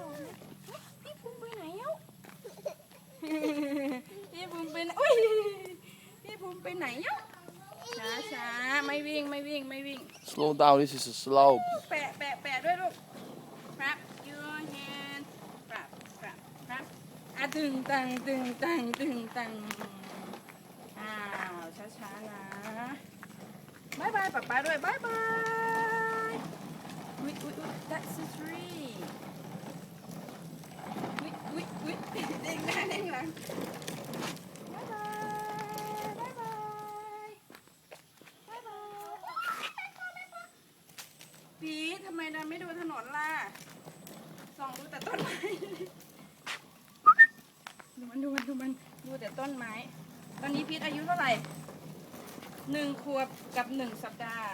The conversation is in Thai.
ออกนะพี่ภูมิไปไหนเอ้าพี่ภูมิไปไหนอุ้ยพี่ภูมิไปไหนเอ้าช้าช้าไม่วิ่งไม่วิ่งไม่วิ่ง Slow down, this is a slope. แปะแปะแปะด้วยลูก clap your hand clap clap clap อะตึงตังตึงตังตึงตังอ้าวช้าช้าๆนะบายบายป๊าป๊าด้วยบายบายอุ๊ยอุ๊ยอุ๊ย that's a tree อุ๊ยอุ๊ยอุ๊ย เด้งหน้าเด้งหลังบายบายบายบายบายบายพีททำไมดินไม่ดูถนนล่ะส่องดูแต่ต้นไม้ดูมันดูมันดูมันดูแต่ต้นไม้ ตอนนี้พีทอายุเท่าไหร่หนึ่งขวบกับหนึ่งสัปดาห์